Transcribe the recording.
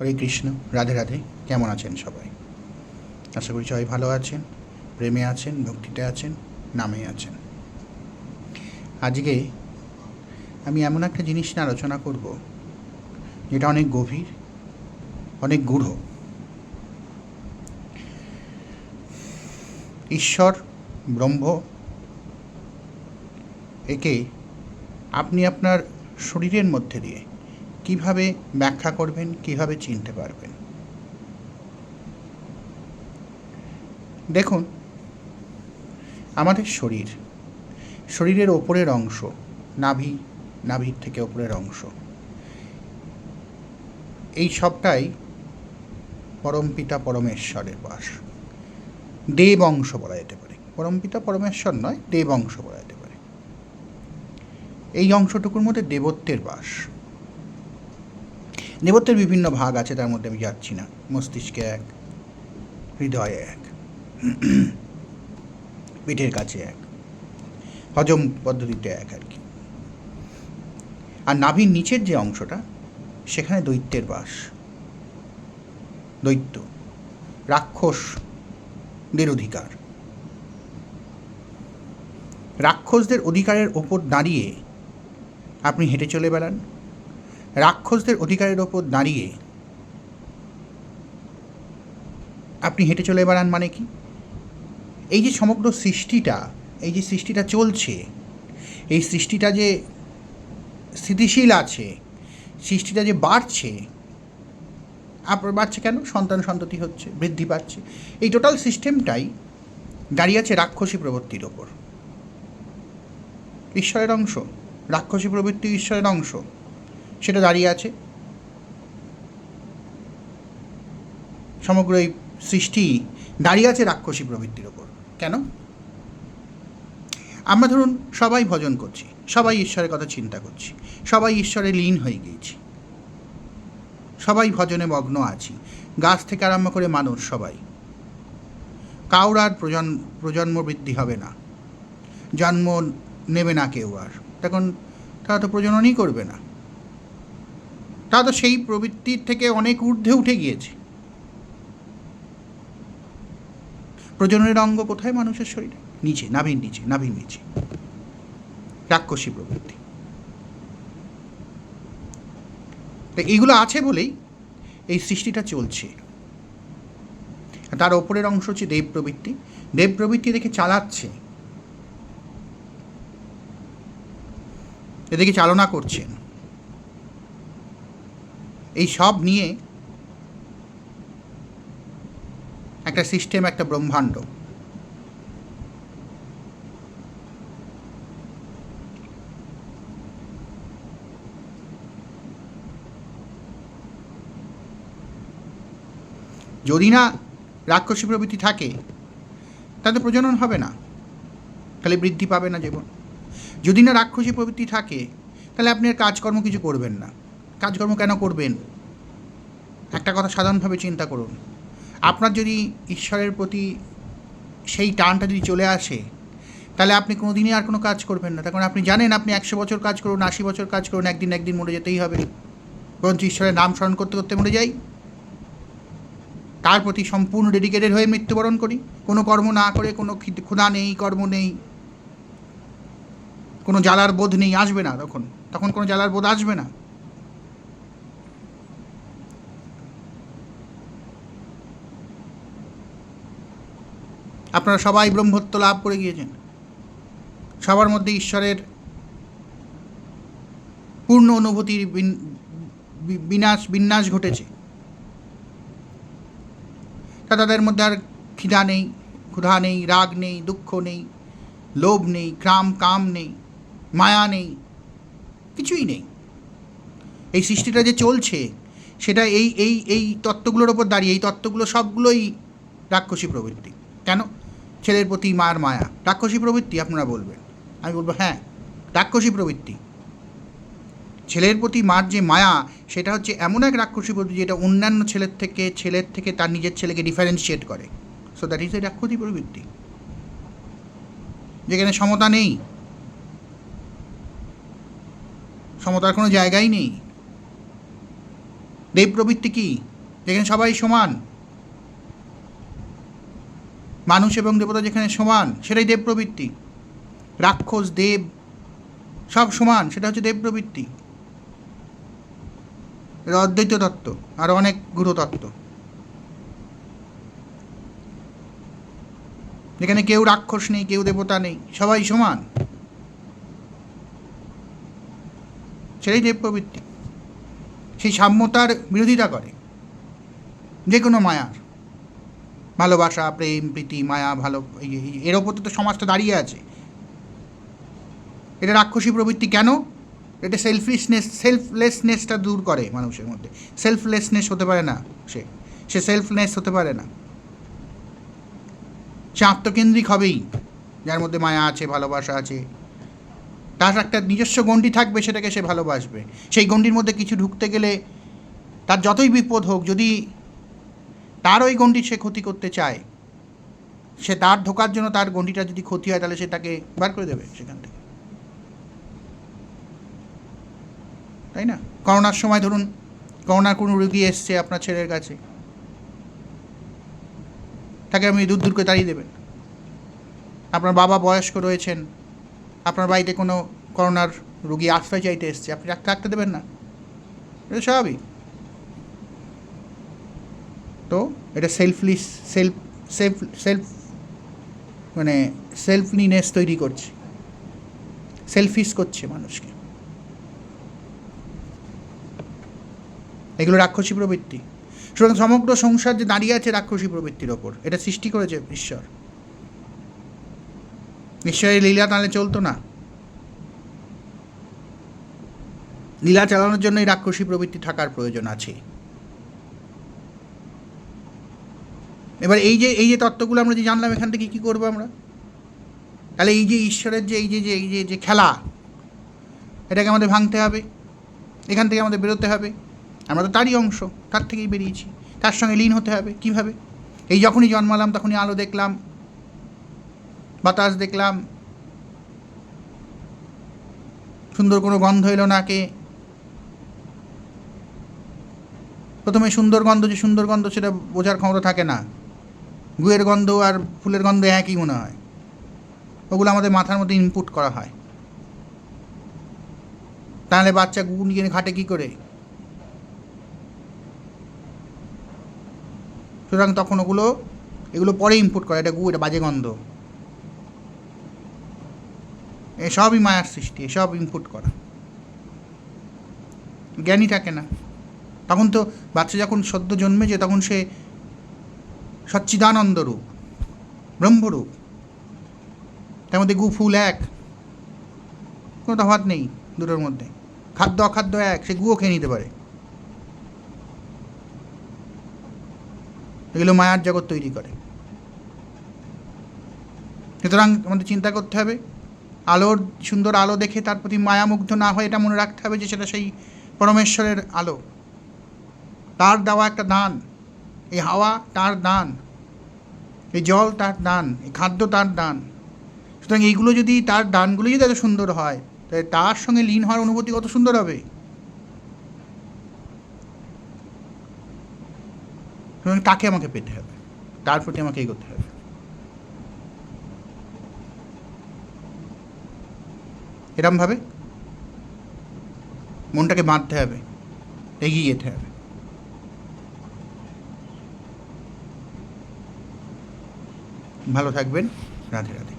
হরে কৃষ্ণ, রাধে রাধে। কেমন আছেন সবাই? আশা করি সবাই ভালো আছেন, প্রেমে আছেন, ভক্তিতে আছেন, নামে আছেন। আজকে আমি এমন একটা জিনিস নিয়ে আলোচনা করব, যেটা অনেক গভীর, অনেক গূঢ়। ঈশ্বর, ব্রহ্ম, একে আপনি আপনার শরীরের মধ্যে দিয়ে কীভাবে ব্যাখ্যা করবেন, কীভাবে চিনতে পারবেন? দেখুন, আমাদের শরীর, শরীরের ওপরের অংশ, নাভি, নাভির থেকে ওপরের অংশ, এই সবটাই পরমপিতা পরমেশ্বরের বাস। দেব অংশ বলা যেতে পারে। পরমপিতা পরমেশ্বর নয়, দেব অংশ বলা যেতে পারে। এই অংশটুকুর মধ্যে দেবত্বের বাস। দেবত্বের বিভিন্ন ভাগ আছে, তার মধ্যে আমি যাচ্ছি না। মস্তিষ্কে এক, হৃদয়ে এক পিঠের কাছে এক, হজম পদ্ধতিতে এক আর কি। আর নাভির নিচের যে অংশটা, সেখানে দৈত্যের বাস। দৈত্য রাক্ষসদের অধিকার রাক্ষসদের অধিকারের ওপর দাঁড়িয়ে আপনি হেঁটে চলে বেড়ান। রাক্ষসদের অধিকারের ওপর দাঁড়িয়ে আপনি হেঁটে চলে বেড়ান মানে কি? এই যে সমগ্র সৃষ্টিটা, এই যে সৃষ্টিটা চলছে, এই সৃষ্টিটা যে স্থিতিশীল আছে, সৃষ্টিটা যে বাড়ছে আপনার বাড়ছে কেন? সন্তান সন্ততি হচ্ছে, বৃদ্ধি পাচ্ছে। এই টোটাল সিস্টেমটাই দাঁড়িয়ে আছে রাক্ষসী প্রবৃত্তির ওপর। ঈশ্বরের অংশ, রাক্ষসী প্রবৃত্তি ঈশ্বরের অংশ। সেটা দাঁড়িয়ে আছে। সমগ্র এই সৃষ্টি দাঁড়িয়ে আছে রাক্ষসী প্রবৃত্তির ওপর। কেন? আমরা ধরুন সবাই ভজন করছি, সবাই ঈশ্বরের কথা চিন্তা করছি, সবাই ঈশ্বরে লীন হয়ে গিয়েছি, সবাই ভজনে মগ্ন আছি, গাছ থেকে আরম্ভ করে মানুষ সবাই। কাউর আর প্রজন্ম প্রজন্ম বৃদ্ধি হবে না, জন্ম নেবে না কেউ আর। তখন তারা তো প্রজননই করবে না। তারা তো সেই প্রবৃত্তির থেকে অনেক ঊর্ধ্বে উঠে গিয়েছে। প্রজননের অঙ্গ কোথায় মানুষের শরীরে? নিচে, নাভির নিচে নাভির নিচে। রাক্ষসী প্রবৃত্তি। তো এইগুলো আছে বলেই এই সৃষ্টিটা চলছে। তার ওপরের অংশ হচ্ছে দেব প্রবৃত্তি। দেব প্রবৃত্তি দেখে চালাচ্ছে। এদেরকে চালনা করছেন। এই সব নিয়ে একটা সিস্টেম, একটা ব্রহ্মাণ্ড। যদি না রাক্ষসী প্রবৃত্তি থাকে তাহলে প্রজনন হবে না। তাহলে বৃদ্ধি পাবে না জীবন। যদি না রাক্ষসী প্রবৃত্তি থাকে, তাহলে আপনি আর কাজকর্ম কিছু করবেন না। কাজকর্ম কেন করবেন? একটা কথা সাধারণভাবে চিন্তা করুন। আপনার যদি ঈশ্বরের প্রতি সেই টানটা যদি চলে আসে, তাহলে আপনি কোনো দিনই আর কোনো কাজ করবেন না। তখন আপনি জানেন আপনি একশো বছর কাজ করুন, আশি বছর কাজ করুন, একদিন একদিন মরে যেতেই হবে। বরঞ্চ ঈশ্বরের নাম স্মরণ করতে করতে মরে যাই। তার প্রতি সম্পূর্ণ ডেডিকেটেড হয়ে মৃত্যুবরণ করি। কোনো কর্ম না করে, কোনো ক্ষুধা নেই, কর্ম নেই, কোনো জ্বালার বোধ নেই, আসবে না তখন। তখন কোনো জ্বালার বোধ আসবে না। আপনারা সবাই ব্রহ্মত্ব লাভ করে গিয়েছেন। সবার মধ্যে ঈশ্বরের পূর্ণ অনুভূতির বিনাশ, বিন্যাস ঘটেছে। তা তাদের মধ্যে আর খিদা নেই, ক্ষুধা নেই, রাগ নেই, দুঃখ নেই, লোভ নেই, ক্রাম, কাম নেই, মায়া নেই, কিছুই নেই। এই সৃষ্টিটা যে চলছে, সেটা এই এই এই তত্ত্বগুলোর ওপর দাঁড়িয়ে, এই তত্ত্বগুলো সবগুলোই রাক্ষসী প্রবৃত্তি। কেন? ছেলের প্রতি মার মায়া। রাক্ষসী প্রবৃত্তি আপনারা বলবেন। আমি বলব হ্যাঁ রাক্ষসী প্রবৃত্তি। ছেলের প্রতি মার যে মায়া, সেটা হচ্ছে এমন এক রাক্ষসী প্রবৃত্তি যেটা অন্যান্য ছেলের থেকে ছেলের থেকে তার নিজের ছেলেকে ডিফারেন্সিয়েট করে। সো দ্যাট ইজ এ রাক্ষসী প্রবৃত্তি। যেখানে সমতা নেই। সমতার কোনো জায়গাই নেই। দেব প্রবৃত্তি কি? যেখানে সবাই সমান। মানুষ এবং দেবতা যেখানে সমান, সেটাই দেব প্রবৃত্তি। রাক্ষস, দেব, সব সমান, সেটা হচ্ছে দেব প্রবৃত্তি। অদ্বৈত তত্ত্ব, আর অনেক গুরু তত্ত্ব। যেখানে কেউ রাক্ষস নেই, কেউ দেবতা নেই, সবাই সমান। সেটাই দেব প্রবৃত্তি। সেই সাম্যতার বিরোধিতা করে, যে কোনো মায়ার। ভালোবাসা প্রেম, প্রীতি, মায়া, ভালো এর ওপর তো সমাজটা দাঁড়িয়ে আছে। এটা রাক্ষসী প্রবৃত্তি কেন? এটা সেলফিশনেস সেলফলেসনেসটা দূর করে মানুষের মধ্যে। সেলফলেসনেস হতে পারে না সে। সে সেলফলেস হতে পারে না। সে আত্মকেন্দ্রিক হবেই, যার মধ্যে মায়া আছে, ভালোবাসা আছে। তার একটা নিজস্ব গণ্ডি থাকবে, সেটাকে সে ভালোবাসবে। সেই গণ্ডির মধ্যে কিছু ঢুকতে গেলে তার যতই বিপদ হোক, যদি তার ওই গণ্ডির সে ক্ষতি করতে চায়, সে তার ঢোকার জন্য তার গণ্ডিটা যদি ক্ষতি হয় তাহলে সে তাকে বার করে দেবে সেখান থেকে। তাই না? করোনার সময় ধরুন, করোনার কোনো রুগী এসছে আপনার ছেলের কাছে, তাকে আপনি দূর দূর করে তাড়িয়ে দেবেন। আপনার বাবা বয়স্ক রয়েছেন, আপনার বাড়িতে কোনো করোনার রুগী আশ্রয় চাইতে এসছে, আপনি রাখতে রাখতে দেবেন না? এটা স্বাভাবিক। তো এটা সেলফলিস সেলফ সেলফ সেলফ মানে সেলফলিনেস তৈরি করছে। সেলফিস করছে মানুষকে। এগুলো রাক্ষসী প্রবৃত্তি। সুতরাং সমগ্র সংসার যে দাঁড়িয়ে আছে রাক্ষসী প্রবৃত্তির ওপর, এটা সৃষ্টি করেছে ঈশ্বর। ঈশ্বরের লীলা তাহলে চলতো না। লীলা চালানোর জন্যই রাক্ষসী প্রবৃত্তি থাকার প্রয়োজন আছে। এবার এই যে এই যে তত্ত্বগুলো আমরা যে জানলাম, এখান থেকে কী করব আমরা? তাহলে এই যে ঈশ্বরের যে, এই যে যে, এই যে যে খেলা, এটাকে আমাদের ভাঙতে হবে, এখান থেকে আমাদের বেরোতে হবে। আমরা তো তারই অংশ, তার থেকেই বেরিয়েছি। তার সঙ্গে লীন হতে হবে, কীভাবে? এই যখনই জন্মালাম, তখনই আলো দেখলাম, বাতাস দেখলাম। সুন্দর কোনো গন্ধ এলো নাকে প্রথমে সুন্দর গন্ধ, যে সুন্দর গন্ধ, সেটা বোঝার ক্ষমতা থাকে না। গুয়ের গন্ধ আর ফুলের গন্ধ একই মনে হয়। ওগুলো আমাদের মাথার মধ্যে ইনপুট করা হয়। তাহলে বাচ্চা গু নিয়ে ঘাটে কী করে? সুতরাং তখন ওগুলো, এগুলো পরে ইনপুট করে, এটা গু, এটা বাজে গন্ধ। এসবই মায়ার সৃষ্টি, এসব ইনপুট করা। জ্ঞানই থাকে না তখন তো বাচ্চা যখন সদ্য জন্মেছে, তখন সে সচ্চিদানন্দ রূপ ব্রহ্মরূপ তার মধ্যে গু ফুল এক। কোনো তফাৎ নেই দুটোর মধ্যে। খাদ্য, অখাদ্য এক, সে গুও খেয়ে নিতে পারে। এগুলো মায়ার জগৎ তৈরি করে। সুতরাং আমাদের চিন্তা করতে হবে, আলোর, সুন্দর আলো দেখে তার প্রতি মায়ামুগ্ধ না হয়ে এটা মনে রাখতে হবে যে সেটা সেই পরমেশ্বরের আলো। তার দেওয়া একটা দান এই হাওয়া তার দান, এই জল তার দান, এই খাদ্য তার দান। সুতরাং এইগুলো যদি তার দানগুলো যদি এত সুন্দর হয়, তাহলে তার সঙ্গে লীন হওয়ার অনুভূতি কত সুন্দর হবে? সুতরাং তাকে আমাকে পেতে হবে, তার প্রতি আমাকে এগোতে হবে। এরমভাবে মনটাকে বাঁধতে হবে, এগিয়ে যেতে হবে। ভালো থাকবেন। রাধে রাধে।